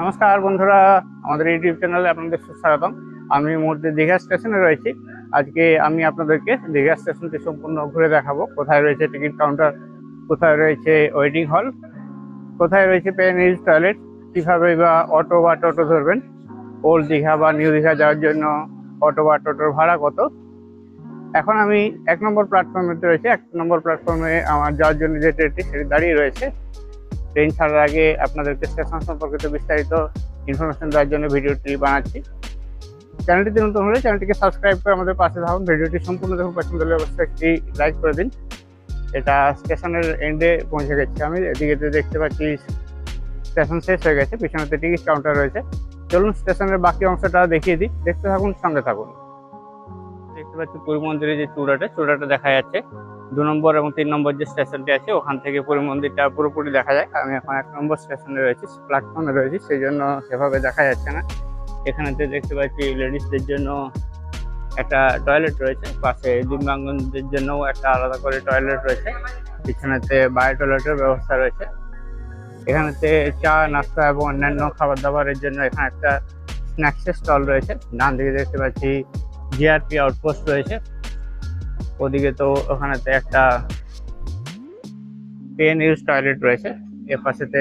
নমস্কার বন্ধুরা, আমাদের ইউটিউব চ্যানেলে আপনাদের স্বাগতম আমি মুহূর্তে দীঘা স্টেশনে রয়েছি। আজকে আমি আপনাদেরকে দীঘা স্টেশনটি সম্পূর্ণ ঘুরে দেখাবো। কোথায় রয়েছে টিকিট কাউন্টার, কোথায় রয়েছে ওয়েটিং হল, কোথায় রয়েছে পেন ইউজ টয়লেট, কীভাবে বা অটো বা টোটো ধরবেন, ওল্ড দীঘা বা নিউ দীঘা যাওয়ার জন্য অটো বা টোটোর ভাড়া কত? এখন আমি এক নম্বর প্ল্যাটফর্মেতে রয়েছে। এক নম্বর প্ল্যাটফর্মে আমার যাওয়ার জন্য যে ট্রেনটি সেটি দাঁড়িয়ে রয়েছে। ট্রেন ছাড়ার আগে আপনাদেরকে স্টেশন সম্পর্কিত বিস্তারিত ইনফরমেশন দেওয়ার জন্য ভিডিওটি বানাচ্ছি। চ্যানেলটিতে নতুন হলে চ্যানেলটিকে সাবস্ক্রাইব করে আমাদের পাশে থাকুন। ভিডিওটি সম্পূর্ণ দেখুন, পছন্দ হলে অবশ্যই একটি লাইক করে দিন। এটা স্টেশনের এন্ডে পৌঁছে গেছে আমি। এদিকে দেখতে পাচ্ছি স্টেশন শেষ হয়ে গেছে। পিছনেতে টিকিট কাউন্টার রয়েছে। চলুন স্টেশনের বাকি অংশটা দেখিয়ে দিই। দেখতে থাকুন, সঙ্গে থাকুন। দেখতে পাচ্ছি পুরী মন্দিরের যে চূড়াটা চূড়াটা দেখা যাচ্ছে। দু নম্বর এবং তিন নম্বর যে স্টেশনটি আছে, ওখান থেকে পুরী মন্দিরটা পুরোপুরি দেখা যায়। আমি এখন এক নম্বর স্টেশনে রয়েছি প্ল্যাটফর্মে রয়েছি, সেই জন্য সেভাবে দেখা যাচ্ছে না। এখানেতে দেখতে পাচ্ছি লেডিসদের জন্য একটা টয়লেট রয়েছে, পাশে দিব্যাঙ্গনদের জন্য একটা আলাদা করে টয়লেট রয়েছে। পিছনেতে বায়ো টয়লেটের ব্যবস্থা রয়েছে। এখানেতে চা, নাস্তা এবং অন্যান্য খাবার দাবারের জন্য এখানে একটা স্ন্যাক্সের স্টল রয়েছে। ডান দিকে দেখতে পাচ্ছি জিআরপি আউটপোস্ট রয়েছে। ওদিকে তো ওখানেতে একটা পেন ইউজ টয়লেট রয়েছে। এর পাশেতে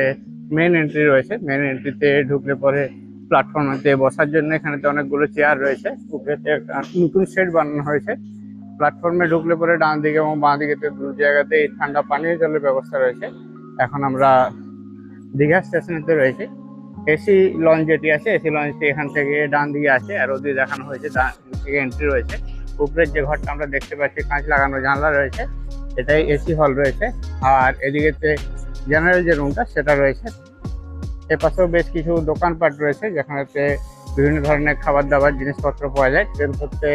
মেন এন্ট্রি রয়েছে। মেন এন্ট্রিতে ঢুকলে পরে প্ল্যাটফর্মেতে বসার জন্য এখানেতে অনেকগুলো চেয়ার রয়েছে। উপরেতে একটা নতুন শেড বানানো হয়েছে। প্ল্যাটফর্মে ঢুকলে পরে ডান দিকে এবং বাঁ দিকে দু জায়গাতে এই ঠান্ডা পানীয় জলের ব্যবস্থা রয়েছে। এখন আমরা দীঘা স্টেশনেতে রয়েছে। এসি লঞ্চ যেটি আছে, এসি লঞ্চটি এখান থেকে ডান দিকে আছে। আর ওদিকে দেখানো হয়েছে, ডান দিকে এন্ট্রি রয়েছে। উপরের যে ঘরটা আমরা দেখতে পাচ্ছি, কাঁচ লাগানো জানলা রয়েছে, এটাই এসি হল রয়েছে। আর এদিকেতে জেনারেল যে রুমটা সেটা রয়েছে। এপাশেও বেশ কিছু দোকানপাট রয়েছে যেখানেতে বিভিন্ন ধরনের খাবার দাবার জিনিসপত্র পাওয়া যায়। ট্রেন করতে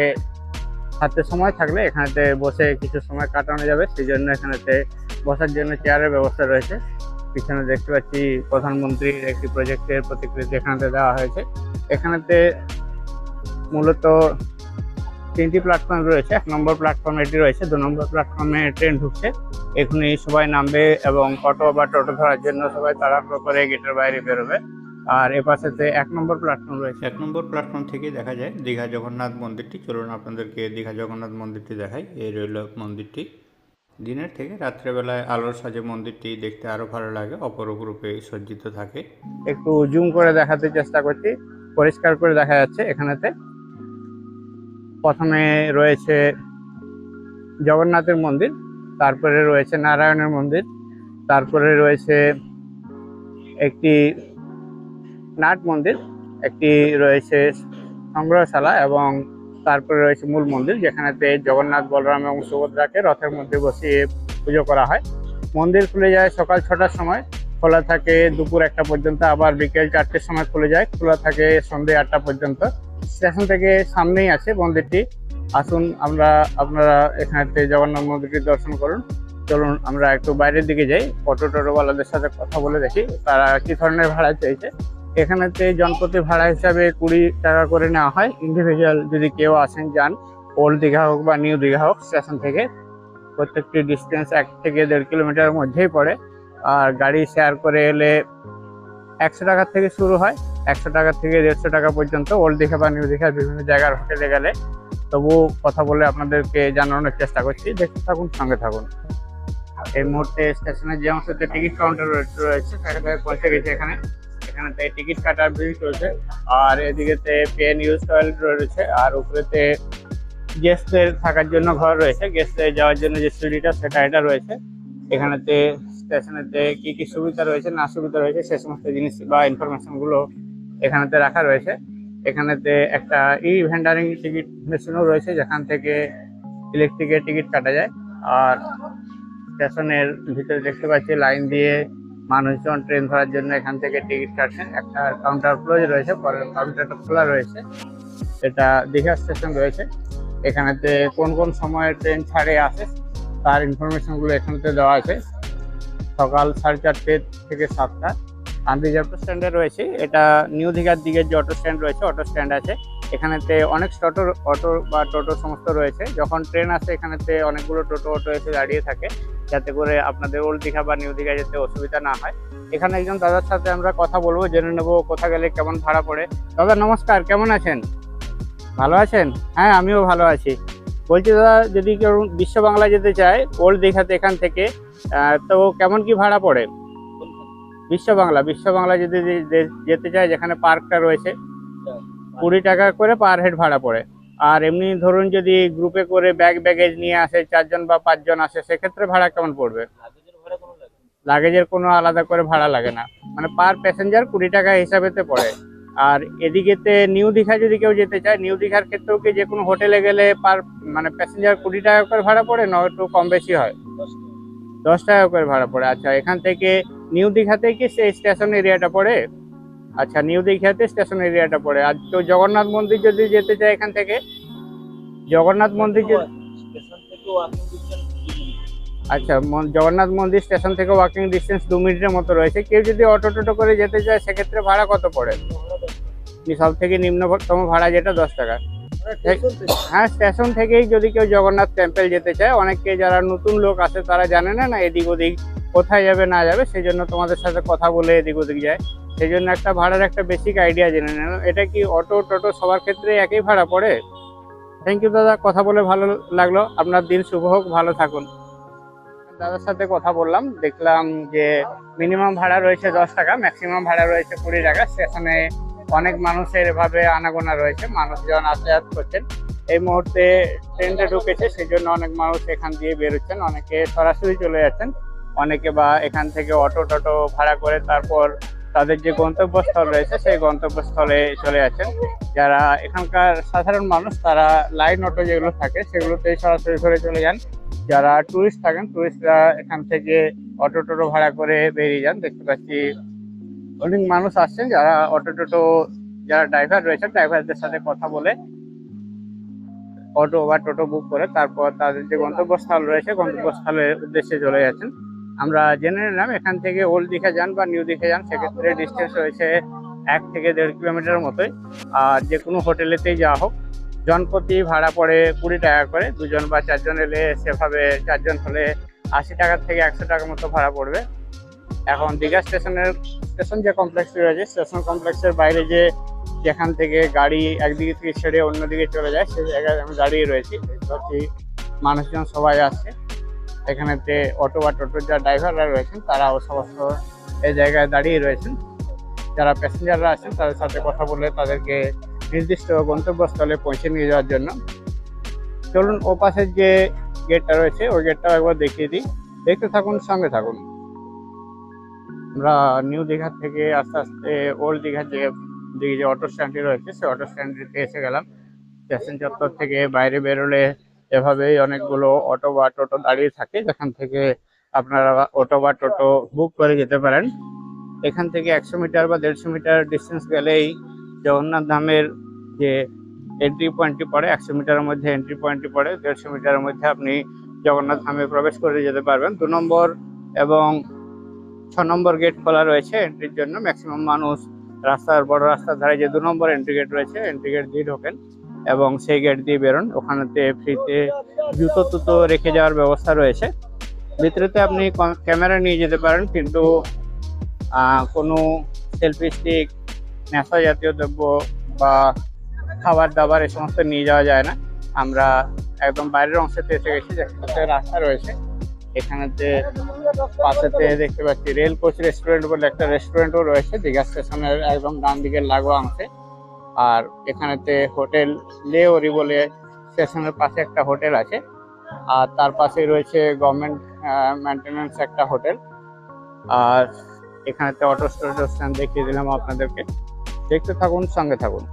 হাতে সময় থাকলে এখানেতে বসে কিছু সময় কাটানো যাবে। সেই জন্য এখানেতে বসার জন্য চেয়ারের ব্যবস্থা রয়েছে। পিছনে দেখতে পাচ্ছি প্রধানমন্ত্রীর একটি প্রজেক্টের প্রতিকৃতি এখানেতে দেওয়া হয়েছে। এখানেতে মূলত তিনটি প্ল্যাটফর্ম রয়েছে। এক নম্বর প্ল্যাটফর্ম এটি রয়েছে দু নম্বর প্ল্যাটফর্মে ট্রেন ঢুকছে। এখনই সবাই নামবে এবং অটো বা টোটো ধরার জন্য সবাই তাড়াহুড়ো করে গেটের বাইরে বেরোবে। আর এ পাশেতে এক নম্বর প্ল্যাটফর্ম রয়েছে। এক নম্বর প্ল্যাটফর্ম থেকে দেখা যায় দীঘা জগন্নাথ মন্দিরটি। চলুন আপনাদেরকে দীঘা জগন্নাথ মন্দিরটি দেখাই। এই রইল মন্দিরটি। দিনের থেকে রাত্রেবেলায় আলোর সাজে মন্দিরটি দেখতে আরও ভালো লাগে অপরূপ রূপে সজ্জিত থাকে। একটু জুম করে দেখাতে চেষ্টা করছি। পরিষ্কার করে দেখা যাচ্ছে এখানেতে। প্রথমে রয়েছে জগন্নাথের মন্দির, তারপরে রয়েছে নারায়ণের মন্দির, তারপরে রয়েছে একটি নাট মন্দির, একটি রয়েছে সংগ্রহশালা এবং তারপরে রয়েছে মূল মন্দির যেখানেতে জগন্নাথ, বলরাম এবং সুভদ্রাকে রথের মধ্যে বসিয়ে পুজো করা হয়। মন্দির খুলে যায় সকাল ছটার সময়, খোলা থাকে দুপুর একটা পর্যন্ত, আবার বিকেল চারটের সময় খুলে যায়, খোলা থাকে সন্ধ্যে আটটা পর্যন্ত। স্টেশন থেকে সামনেই আছে মন্দিরটি। আসুন আমরা আপনারা এখানেতে জগন্নাথ মন্দিরটি দর্শন করুন। চলুন আমরা একটু বাইরের দিকে যাই। অটো টোটোওয়ালাদের সাথে কথা বলে দেখি তারা কি ধরনের ভাড়া চাইছে। এখানেতে জনপ্রতি ভাড়া হিসাবে কুড়ি টাকা করে নেওয়া হয়। ইন্ডিভিজুয়াল যদি কেউ আসেন, যান ওল্ড দীঘা হোক বা নিউ দীঘা হোক স্টেশন থেকে। প্রত্যেকটি ডিস্টেন্স এক থেকে দেড় কিলোমিটারের মধ্যেই পড়ে। আর গাড়ি শেয়ার করে এলে একশো টাকা থেকে শুরু হয়, একশো টাকা থেকে দেড়শো টাকা পর্যন্ত ওল্ড দীঘা বা নিউ দীঘার বিভিন্ন জায়গার হোটেলে গেলে। তবু কথা বলে আপনাদেরকে জানানোর চেষ্টা করছি, দেখতে থাকুন, সঙ্গে থাকুন। এই মুহূর্তে স্টেশনের যে অংশতে টিকিট কাউন্টার রয়েছে সেখানে পৌঁছে গেছে এখানে। এখানেতে টিকিট কাটার বিল চলছে। আর এদিকেতে পেন ইউজ টয়লেট রয়েছে, আর উপরেতে গেস্টদের থাকার জন্য ঘর রয়েছে। গেস্টদের যাওয়ার জন্য যে সিঁড়িটা, সেটা এটা রয়েছে। এখানেতে স্টেশনেতে কি কি সুবিধা রয়েছে, না সুবিধা রয়েছে, সে সমস্ত জিনিস বা ইনফরমেশনগুলো এখানেতে রাখা রয়েছে। এখানেতে একটা ই ভেন্ডারিং টিকিট মেশিনও রয়েছে, যেখান থেকে ইলেকট্রিকের টিকিট কাটা যায়। আর স্টেশনের ভিতরে দেখতে পাচ্ছি লাইন দিয়ে মানুষজন ট্রেন ধরার জন্য এখান থেকে টিকিট কাটছেন। একটা কাউন্টার ক্লোজ রয়েছে, পরের কাউন্টারটা খোলা রয়েছে। এটা দীঘা স্টেশন রয়েছে। এখানেতে কোন কোন সময়ে ট্রেন ছাড়ে আসে, তার ইনফরমেশনগুলো এখানেতে দেওয়া আছে। সকাল সাড়ে চারটে থেকে সাতটা। অটো স্ট্যান্ডে রয়েছে, এটা নিউ দীঘার দিকে যে অটো স্ট্যান্ড রয়েছে অটো স্ট্যান্ড আছে। এখানেতে অনেক টোটো অটো বা টোটো সমস্ত রয়েছে। যখন ট্রেন আসে, এখানেতে অনেকগুলো টোটো অটো এসে দাঁড়িয়ে থাকে, যাতে করে আপনাদের ওল্ড দীঘা বা নিউ দীঘা যেতে অসুবিধা না হয়। এখানে একজন দাদার সাথে আমরা কথা বলব, জেনে নেব কোথা গেলে কেমন ভাড়া পড়ে। দাদা, নমস্কার, কেমন আছেন? ভালো আছেন? হ্যাঁ আমিও ভালো আছি। বলছি, দাদা, যদি কেউ বিশ্ব বাংলা যেতে চায় ওল্ড দীঘাতে এখান থেকে তো কেমন কি ভাড়া পড়ে? বিশ্ব বাংলা বিশ্ব বাংলা যদি যেতে চায় যেখানে পার্কটা রয়েছে কুড়ি টাকা করে পার হেড ভাড়া পড়ে। আর এমনি ধরুন যদি গ্রুপে করে ব্যাগ ব্যাগেজ নিয়ে আসে চারজন বা পাঁচজন আসে সেক্ষেত্রে ভাড়া কেমন পড়বে? লাগেজের কোনো আলাদা করে ভাড়া লাগে না। মানে পার প্যাসেঞ্জার কুড়ি টাকা হিসাবেতে পড়ে। আর এদিকেতে নিউ দীঘা যদি কেউ যেতে চায় নিউ দীঘার ক্ষেত্রেও কি যে কোনো হোটেলে গেলে পার মানে প্যাসেঞ্জার কুড়ি টাকা করে ভাড়া পড়ে না একটু কম বেশি হয়? দশ টাকা করে ভাড়া পড়ে। আচ্ছা এখান থেকে নিউ দীঘাতে কি সেই স্টেশন এরিয়াটা পড়ে? আচ্ছা নিউ দীঘাতে স্টেশন এরিয়াটা পড়ে। আর তো জগন্নাথ মন্দির যদি যেতে চায় এখান থেকে? জগন্নাথ মন্দির আচ্ছা জগন্নাথ মন্দির স্টেশন থেকে ওয়াকিং ডিস্টেন্স দু মিনিটের মতো রয়েছে। কেউ যদি অটো টোটো করে যেতে চায়, সেক্ষেত্রে ভাড়া কত পড়ে? সব থেকে নিম্নতম ভাড়া যেটা দশ টাকা। হ্যাঁ স্টেশন থেকেই যদি কেউ জগন্নাথ টেম্পল যেতে চায় অনেকে যারা নতুন লোক আছে তারা জানে না না এদিক ওদিক কোথায় যাবে, না যাবে সেই জন্য তোমাদের সাথে কথা বলে এদিক ওদিক যায়। সেই জন্য একটা ভাড়ার একটা বেসিক আইডিয়া জেনে নেন। এটা কি অটো টোটো সবার ক্ষেত্রে একই ভাড়া পড়ে? থ্যাংক ইউ দাদা। কথা বলে ভালো লাগল। আপনার দিন শুভ হোক, ভালো থাকুন। দাদার সাথে কথা বললাম, দেখলাম যে মিনিমাম ভাড়া রয়েছে দশ টাকা ম্যাক্সিমাম ভাড়া রয়েছে কুড়ি টাকা। স্টেশনে অনেক মানুষের এভাবে আনাগোনা রয়েছে, মানুষজন যাতায়াত করছেন। এই মুহূর্তে ট্রেনটা ঢুকেছে সেই জন্য অনেক মানুষ এখান দিয়ে বেরোচ্ছেন, অনেকে সরাসরি চলে যাচ্ছেন, অনেকে বা এখান থেকে অটো টটো ভাড়া করে তারপর তাদের যে গন্তব্যস্থল রয়েছে, সেই গন্তব্যস্থলে চলে যাচ্ছেন। যারা এখানকার সাধারণ মানুষ, তারা লাইন অটো যেগুলো থাকে, সেগুলোতেই সরাসরি করে চলে যান। যারা টুরিস্ট থাকেন, টুরিস্টরা এখান থেকে অটো টোটো ভাড়া করে বেরিয়ে যান। দেখতে পাচ্ছি অনেক মানুষ আসছেন যারা অটো টোটো, যারা ড্রাইভার রয়েছে ড্রাইভারদের সাথে কথা বলে অটো বা টোটো বুক করে তারপর তাদের যে গন্তব্যস্থল রয়েছে, গন্তব্যস্থলের উদ্দেশ্যে চলে যাচ্ছেন। আমরা জেনে নিলাম, এখান থেকে ওল্ড দীঘা যান বা নিউ দীঘা যান, সেক্ষেত্রে ডিস্টেন্স রয়েছে এক থেকে দেড় কিলোমিটার মতোই। আর যে কোনো হোটেলেতেই যাওয়া হোক। জনপ্রতি ভাড়া পড়ে কুড়ি টাকা করে। দুজন বা চারজন এলে সেভাবে চারজন হলে আশি টাকা থেকে একশো টাকার মতো ভাড়া পড়বে। এখন দীঘা স্টেশনের, স্টেশন যে কমপ্লেক্সটি রয়েছে, স্টেশন কমপ্লেক্সের বাইরে যে যেখান থেকে গাড়ি একদিকে থেকে ছেড়ে অন্যদিকে চলে যায় সেই জায়গায় আমি দাঁড়িয়ে রয়েছি। মানুষজন সবাই আসছে। এখানেতে অটো বা টোটোর যা ড্রাইভাররা রয়েছেন, তারাও সমস্ত এই জায়গায় দাঁড়িয়ে রয়েছেন। যারা প্যাসেঞ্জাররা আছেন, তাদের সাথে কথা বলে তাদেরকে নির্দিষ্ট গন্তব্যস্থলে পৌঁছে নিয়ে যাওয়ার জন্য। চলুন ও পাশের যে গেটটা রয়েছে, ওই গেটটাও একবার দেখিয়ে দিই। দেখতে থাকুন, সঙ্গে থাকুন। আমরা নিউ দীঘা থেকে আস্তে আস্তে ওল্ড দীঘার যে দিকে যে অটো স্ট্যান্ডটি রয়েছে, সেই অটো স্ট্যান্ডটিতে এসে গেলাম। স্টেশন চত্বর থেকে বাইরে বেরোলে এভাবেই অনেকগুলো অটো বা টোটো দাঁড়িয়ে থাকে। যেখান থেকে আপনারা অটো বা টোটো বুক করে যেতে পারেন। এখান থেকে একশো মিটার বা দেড়শো মিটার ডিস্টেন্স গেলেই জগন্নাথ ধামের যে এন্ট্রি পয়েন্টটি পড়ে, একশো মিটারের মধ্যে এন্ট্রি পয়েন্টটি পড়ে, দেড়শো মিটারের মধ্যে আপনি জগন্নাথ ধামে প্রবেশ করে যেতে পারবেন। দু নম্বর এবং ছ নম্বর গেট খোলা রয়েছে এন্ট্রির জন্য। ম্যাক্সিমাম মানুষ রাস্তার বড় রাস্তার ধারে যে দু নম্বর এন্ট্রি গেট রয়েছে এন্ট্রি গেট দিয়ে ঢোকেন এবং সেই গেট দিয়ে বেরোন। ওখানেতে ফ্রিতে জুতো তুতো রেখে যাওয়ার ব্যবস্থা রয়েছে। ভিতরেতে আপনি ক্যামেরা নিয়ে যেতে পারেন, কিন্তু কোনো সেলফি স্টিক নেশা জাতীয় দ্রব্য বা খাবার দাবার এ সমস্ত নিয়ে যাওয়া যায় না। আমরা একদম বাইরের অংশেতে এসে গেছি, যেখানে রাস্তা রয়েছে। এখানেতে পাশেতে দেখতে পাচ্ছি, রেল কোচ রেস্টুরেন্ট বলে একটা রেস্টুরেন্টও রয়েছে দীঘা স্টেশনের একদম ডান দিকের লাগোয়া অংশে। আর এখানেতে হোটেল লেওরি বলে স্টেশনের পাশে একটা হোটেল আছে। আর তার পাশেই রয়েছে গভর্নমেন্ট মেনটেন্যান্স একটা হোটেল। আর এখানেতে অটো স্ট্যান্ড দেখিয়ে দিলাম আপনাদেরকে। দেখতে থাকুন, সঙ্গে থাকুন।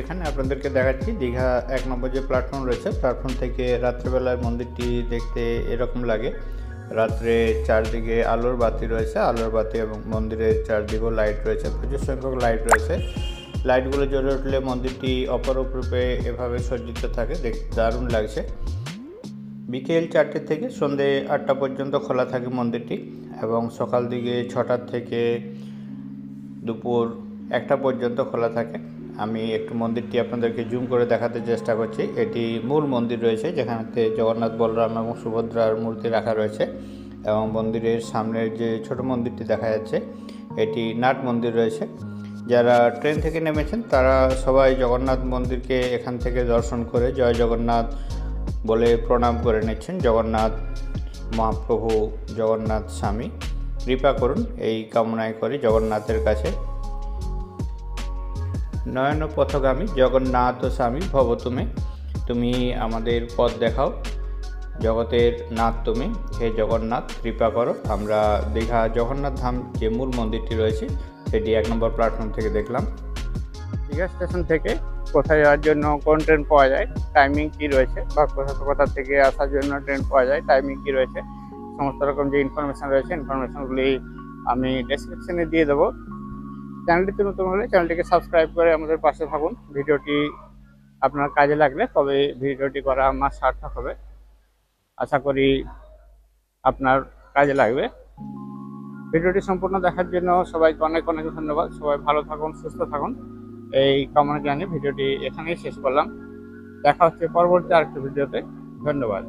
এখানে আপনাদেরকে দেখাচ্ছি, দীঘা এক নম্বর যে প্ল্যাটফর্ম রয়েছে প্ল্যাটফর্ম থেকে রাত্রেবেলায় মন্দিরটি দেখতে এরকম লাগে। রাত্রে চারদিকে আলোর বাতি রয়েছে, আলোর বাতি এবং মন্দিরের চারদিকেও লাইট রয়েছে, প্রচুর সংখ্যক লাইট রয়েছে। লাইটগুলো জ্বলে উঠলে মন্দিরটি অপরূপ রূপে এভাবে সজ্জিত থাকে, দেখতে দারুণ লাগছে। বিকেল চারটে থেকে সন্ধে আটটা পর্যন্ত খোলা থাকে মন্দিরটি এবং সকাল দিকে ছটার থেকে দুপুর একটা পর্যন্ত খোলা থাকে। আমি একটু মন্দিরটি আপনাদেরকে জুম করে দেখাতে চেষ্টা করছি। এটি মূল মন্দির রয়েছে, যেখানেতে জগন্নাথ, বলরাম এবং সুভদ্রার মূর্তি রাখা রয়েছে এবং মন্দিরের সামনের যে ছোট মন্দিরটি দেখা যাচ্ছে, এটি নাট মন্দির রয়েছে। যারা ট্রেন থেকে নেমেছেন, তারা সবাই জগন্নাথ মন্দিরকে এখান থেকে দর্শন করে জয় জগন্নাথ বলে প্রণাম করে নিচ্ছেন। জগন্নাথ মহাপ্রভু, জগন্নাথ স্বামী, কৃপা করুন, এই কামনায় করি জগন্নাথের কাছে। নয়ন পথগামী জগন্নাথ স্বামী ভব তুমি। তুমি আমাদের পথ দেখাও, জগতের নাথ তুমি। হে জগন্নাথ, কৃপা করো। আমরা দীঘা জগন্নাথ ধাম যে মূল মন্দিরটি রয়েছে, সেটি এক নম্বর প্ল্যাটফর্ম থেকে দেখলাম। দীঘা স্টেশন থেকে কোথায় যাওয়ার জন্য কোন ট্রেন পাওয়া যায় টাইমিং কি রয়েছে, বা কোথা কোথা থেকে আসার জন্য ট্রেন পাওয়া যায় টাইমিং কি রয়েছে, সমস্ত রকম যে ইনফরমেশান রয়েছে ইনফরমেশানগুলি আমি ডেসক্রিপশনে দিয়ে দেবো। চ্যানেলটিতে নতুন হলে চ্যানেলটিকে সাবস্ক্রাইব করে আমাদের পাশে থাকুন। ভিডিওটি আপনার কাজে লাগলে তবে ভিডিওটি করা আমার সার্থক হবে। আশা করি আপনার কাজে লাগবে। ভিডিওটি সম্পূর্ণ দেখার জন্য সবাইকে অনেক অনেক ধন্যবাদ। সবাই ভালো থাকুন, সুস্থ থাকুন। এই কামনা জানিয়ে ভিডিওটি এখানেই শেষ করলাম। দেখা হচ্ছে পরবর্তী আরেকটি ভিডিওতে। ধন্যবাদ।